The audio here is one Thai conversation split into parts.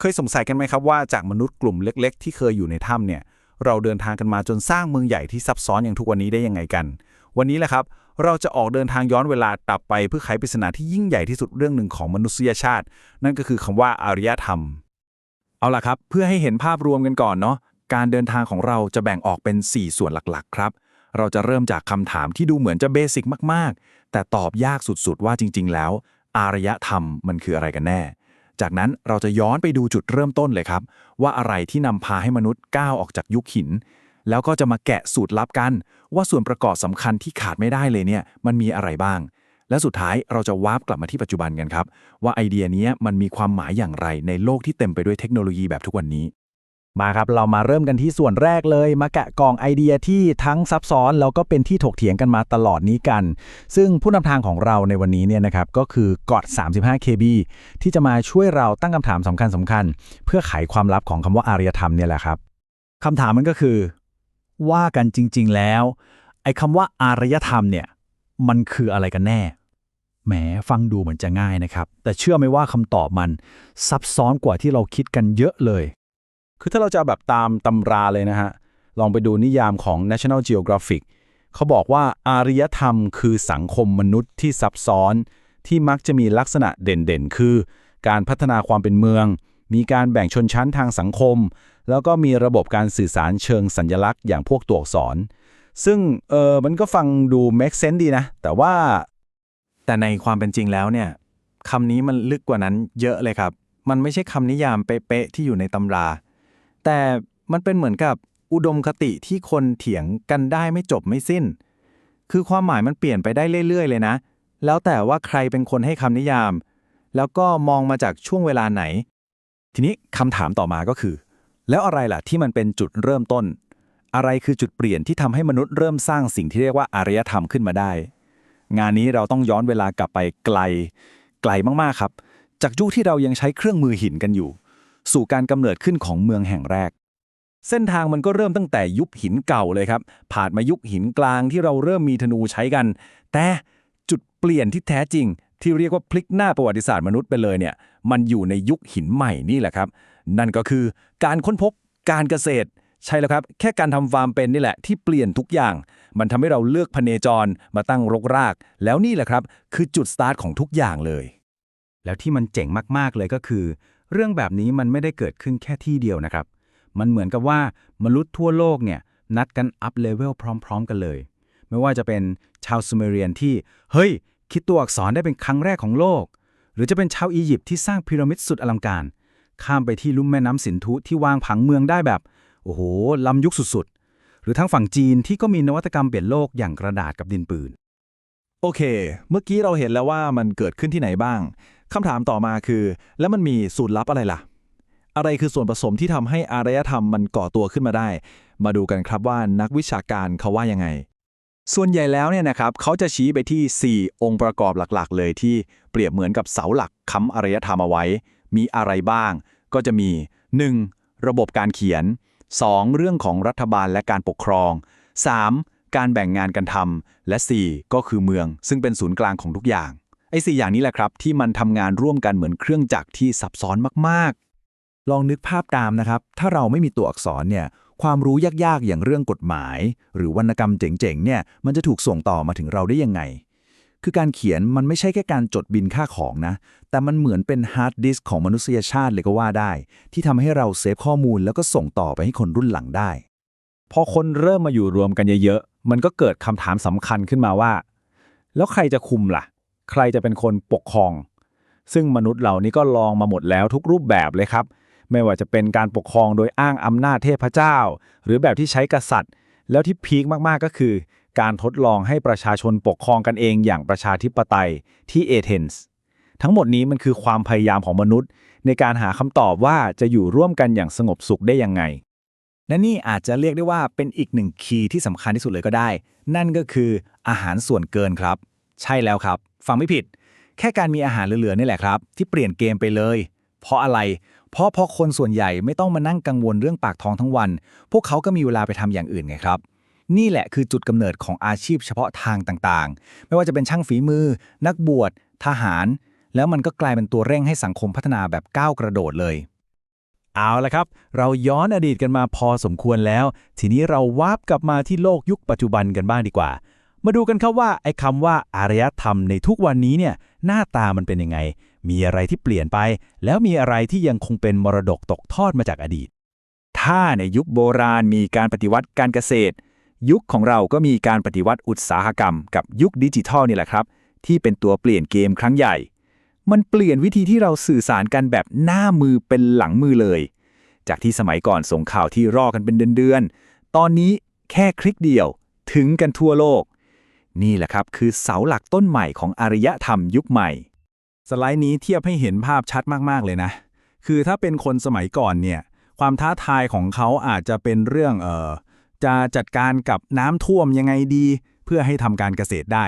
เคยสงสัยกันไหมครับว่าจากมนุษย์กลุ่มเล็ก ๆ ที่เคยอยู่ในถ้ำเนี่ยเราเดินทางกันมาจนสร้างเมืองใหญ่ที่ซับซ้อนอย่างทุกวันนี้ได้ยังไงกัน วันนี้แหละครับ เราจะออกเดินทางย้อนเวลากลับไปเพื่อไขปริศนาที่ยิ่งใหญ่ที่สุดเรื่องหนึ่งของมนุษยชาติ นั่นก็คือคำว่าอารยธรรม เอาล่ะครับ เพื่อให้เห็นภาพรวมกันก่อนเนาะการเดินทางของเราจะแบ่งออกเป็น 4 ส่วนหลักๆ ครับ เราจะเริ่มจากคำถามที่ดูเหมือนจะเบสิกมากๆ แต่ตอบยากสุดๆว่าจริง ๆ แล้ว อารยธรรมมันคืออะไรกันแน่ จากนั้นเราจะย้อนไปดูจุดเริ่มต้นเลยครับ ว่าอะไรที่นำพาให้มนุษย์ก้าวออกจากยุคหิน แล้วก็จะมาแกะสูตรลับกัน ว่าส่วนประกอบสำคัญที่ขาดไม่ได้เลยเนี่ย มันมีอะไรบ้าง และสุดท้ายเราจะวาร์ปกลับมาที่ปัจจุบันกันครับ ว่าไอเดียนี้มันมีความหมายอย่างไรในโลกที่เต็มไปด้วยเทคโนโลยีแบบทุกวันนี้ มาครับ เรามาเริ่มกันที่ส่วนแรกเลย มาแกะกล่องไอเดียที่ทั้งซับซ้อน แล้วก็เป็นที่ถกเถียงกันมาตลอดนี้กัน ซึ่งผู้นำทางของเราในวันนี้เนี่ยนะครับก็คือกอด 35KB ที่จะมาช่วยเราตั้งคำถามสำคัญสำคัญๆเพื่อไขความลับของคำว่าอารยธรรมเนี่ยแหละครับคำถามมันก็คือ ว่ากันจริง ๆ แล้ว ไอ้คำว่าอารยธรรมเนี่ยมันคืออะไรกันแน่แหมฟังดูเหมือนจะง่ายนะครับ แต่เชื่อไหมว่าคำตอบมันซับซ้อนกว่าที่เราคิดกันเยอะเลย คือถ้าเราจะแบบตามตำราเลยนะฮะ ลองไปดูนิยามของ National Geographic เขาบอกว่าอารยธรรมคือสังคมมนุษย์ที่ซับซ้อน ที่มักจะมีลักษณะเด่นๆ คือ การพัฒนาความเป็นเมือง มีการแบ่งชนชั้นทางสังคม แล้วก็มีระบบการสื่อสารเชิงสัญลักษณ์อย่างพวกตัวอักษร ซึ่งเออมันก็ฟังดู make sense ดีนะ แต่ว่า แต่ในความเป็นจริงแล้วเนี่ยคำนี้มันลึกกว่านั้นเยอะเลยครับ มันไม่ใช่คำนิยามเป๊ะๆที่อยู่ในตำรา แต่มันเป็นเหมือนกับอุดมคติที่คนเถียงกันได้ไม่จบไม่สิ้น คือความหมายมันเปลี่ยนไปได้เรื่อย ๆ เลยนะ แล้วแต่ว่าใครเป็นคนให้คำนิยาม แล้วก็มองมาจากช่วงเวลาไหน ทีนี้คำถามต่อมาก็คือ แล้วอะไรล่ะที่มันเป็นจุดเริ่มต้น อะไรคือจุดเปลี่ยนที่ทำให้มนุษย์เริ่มสร้างสิ่งที่เรียกว่าอารยธรรมขึ้นมาได้ งานนี้เราต้องย้อนเวลากลับไปไกล ไกลมากๆครับ จากยุคที่เรายังใช้เครื่องมือหินกันอยู่ สู่การกำเนิดขึ้นของเมืองแห่งแรก เส้นทางมันก็เริ่มตั้งแต่ยุคหินเก่าเลยครับ ผ่านมายุคหินกลางที่เราเริ่มมีธนูใช้กัน แต่จุดเปลี่ยนที่แท้จริง ที่เรียกว่าพลิกหน้าประวัติศาสตร์มนุษย์ไปเลยเนี่ย มันอยู่ในยุคหินใหม่นี่แหละครับ นั่นก็คือการค้นพบการเกษตรใช่แล้วครับ แค่การทำฟาร์มเป็นนี่แหละที่เปลี่ยนทุกอย่าง มันทำให้เราเลือกพเนจรมาตั้งรกราก แล้วนี่แหละครับ คือจุดสตาร์ทของทุกอย่างเลย แล้วที่มันเจ๋งมาก ๆ เลยก็คือ เรื่องแบบนี้มันไม่ได้เกิดขึ้นแค่ที่เดียวนะครับ มันเหมือนกับว่ามนุษย์ทั่วโลกเนี่ยนัดกันอัพเลเวลพร้อม ๆ กันเลย ไม่ว่าจะเป็นชาวซูเมเรียนที่ เฮ้ย คิดตัวอักษรได้เป็นครั้งแรกของโลก หรือจะเป็นชาวอียิปต์ที่สร้างพีระมิดสุดอลังการ ข้ามไปที่ลุ่มแม่น้ำสินธุที่วางผังเมืองได้แบบ โอ้โห ล้ำยุคสุดๆ หรือทั้งฝั่งจีนที่ก็มีนวัตกรรมเปลี่ยนโลกอย่างกระดาษกับดินปืน โอเค เมื่อกี้เราเห็นแล้วว่ามันเกิดขึ้นที่ไหนบ้าง คำถามต่อมาคือ แล้วมันมีสูตรลับอะไรล่ะ อะไรคือส่วนผสมที่ทำให้อารยธรรมมันก่อตัวขึ้นมาได้ มาดูกันครับว่านักวิชาการเขาว่ายังไง ส่วนใหญ่แล้วเนี่ยนะครับเขาจะชี้ไปที่ 4 องค์ประกอบหลักๆ เลยที่เปรียบเหมือนกับเสาหลักค้ำอารยธรรมเอาไว้ มีอะไรบ้าง ก็จะมี 1. ระบบการเขียน 2. เรื่องของรัฐบาลและการปกครอง 3. การแบ่งงานกันทำและ 4. ก็คือเมือง ซึ่งเป็นศูนย์กลางของทุกอย่าง สอย่างนี้แหละครับ ที่มันทำงานร่วมกันเหมือนเครื่องจักรที่ซับซ้อนมากๆ ลองนึกภาพตามนะครับ ถ้าเราไม่มีตัวอักษรเนี่ยความรู้ยากๆ อย่างเรื่องกฎหมาย หรือวรรณกรรมเจ๋งๆเนี่ยมันจะถูกส่งต่อมาถึงเราได้ยังไง คือการเขียนมันไม่ใช่แค่การจดบินค่าของนะ แต่มันเหมือนเป็นฮาร์ดดิสก์ของมนุษยชาติเลยก็ว่าได้ ที่ทำให้เราเซฟข้อมูลแล้วก็ส่งต่อไปให้คนรุ่นหลังได้ พอคนเริ่มมาอยู่รวมกันเยอะๆ มันก็เกิดคำถามสำคัญขึ้นมาว่า แล้วใครจะคุมล่ะ ใครจะเป็นคนปกครอง ซึ่งมนุษย์เหล่านี้ก็ลองมาหมดแล้วทุกรูปแบบเลยครับ ไม่ว่าจะเป็นการปกครองโดยอ้างอำนาจเทพเจ้า หรือแบบที่ใช้กษัตริย์ แล้วที่พีคมากๆก็คือ การทดลองให้ประชาชนปกครองกันเองอย่างประชาธิปไตยที่เอเธนส์ทั้งหมดนี้มันคือความพยายามของมนุษย์ ในการหาคำตอบว่าจะอยู่ร่วมกันอย่างสงบสุขได้ยังไง และนี่อาจจะเรียกได้ว่าเป็นอีกหนึ่งคีย์ที่สำคัญที่สุดเลยก็ได้ นั่นก็คืออาหารส่วนเกินครับ ใช่แล้วครับ ฟังไม่ผิด แค่การมีอาหารเหลือๆนี่แหละครับ ที่เปลี่ยนเกมไปเลย เพราะอะไร เพราะพอคนส่วนใหญ่ไม่ต้องมานั่งกังวลเรื่องปากท้องทั้งวัน พวกเขาก็มีเวลาไปทำอย่างอื่นไงครับนี่แหละคือจุดกำเนิดของอาชีพเฉพาะทางต่างๆ ไม่ว่าจะเป็นช่างฝีมือ นักบวช ทหาร แล้วมันก็กลายเป็นตัวเร่งให้สังคมพัฒนาแบบก้าวกระโดดเลย เอาละครับ เราย้อนอดีตกันมาพอสมควรแล้ว ทีนี้เราวาร์ปกลับมาที่โลกยุคปัจจุบันกันบ้างดีกว่า มาดูกันครับว่าไอ้คำว่าอารยธรรมในทุกวันนี้เนี่ยหน้าตามันเป็นยังไง มีอะไรที่เปลี่ยนไป แล้วมีอะไรที่ยังคงเป็นมรดกตกทอดมาจากอดีต ถ้าในยุคโบราณมีการปฏิวัติการเกษตร ยุคของเราก็มีการปฏิวัติอุตสาหกรรม กับยุคดิจิทัลนี่แหละครับ ที่เป็นตัวเปลี่ยนเกมครั้งใหญ่ มันเปลี่ยนวิธีที่เราสื่อสารกันแบบหน้ามือเป็นหลังมือเลย จากที่สมัยก่อนส่งข่าวที่รอกันเป็นเดือนๆตอนนี้แค่คลิกเดียว ถึงกันทั่วโลก นี่แหละครับคือเสาหลักต้นใหม่ของอารยธรรมยุคใหม่ สไลด์นี้เทียบให้เห็นภาพชัดมาก ๆ เลยนะ คือถ้าเป็นคนสมัยก่อนเนี่ย ความท้าทายของเขาอาจจะเป็นเรื่องเอ่อจะจัดการกับน้ำท่วมยังไงดี เพื่อให้ทำการเกษตรได้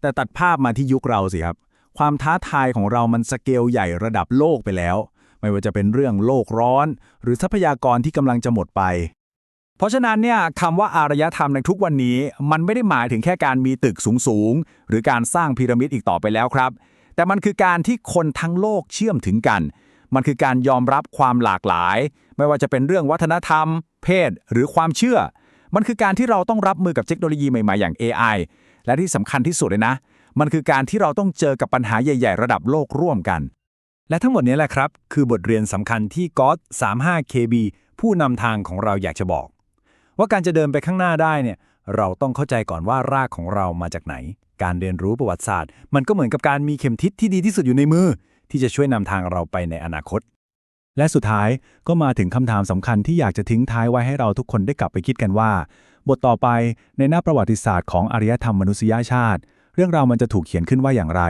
แต่ตัดภาพมาที่ยุคเราสิครับ ความท้าทายของเรามันสเกลใหญ่ระดับโลกไปแล้ว ไม่ว่าจะเป็นเรื่องโลกร้อน หรือทรัพยากรที่กำลังจะหมดไป เพราะฉะนั้นเนี่ยคำว่าอารยธรรมในทุกวันนี้ มันไม่ได้หมายถึงแค่การมีตึกสูงๆ หรือการสร้างพีระมิดอีกต่อไปแล้วครับ แต่มันคือการที่คนทั้งโลกเชื่อมถึงกัน มันคือการยอมรับความหลากหลาย ไม่ว่าจะเป็นเรื่องวัฒนธรรม เพศ หรือความเชื่อ มันคือการที่เราต้องรับมือกับเทคโนโลยีใหม่ๆ อย่าง AI และที่สำคัญที่สุดเลยนะ มันคือการที่เราต้องเจอกับปัญหาใหญ่ๆ ระดับโลกร่วมกัน และทั้งหมดนี้แหละครับ คือบทเรียนสำคัญที่ก๊อต 35KB ผู้นำทางของเราอยากจะบอก ว่าการจะเดินไปข้างหน้าได้เนี่ยเราต้องเข้าใจก่อนว่ารากของเรามาจากไหน การเรียนรู้ประวัติศาสตร์ มันก็เหมือนกับการมีเข็มทิศที่ดีที่สุดอยู่ในมือ ที่จะช่วยนำทางเราไปในอนาคต และสุดท้ายก็มาถึงคำถามสำคัญที่อยากจะทิ้งท้ายไว้ให้เราทุกคนได้กลับไปคิดกันว่า บทต่อไปในหน้าประวัติศาสตร์ของอารยธรรมมนุษยชาติ เรื่องราวมันจะถูกเขียนขึ้นว่าอย่างไร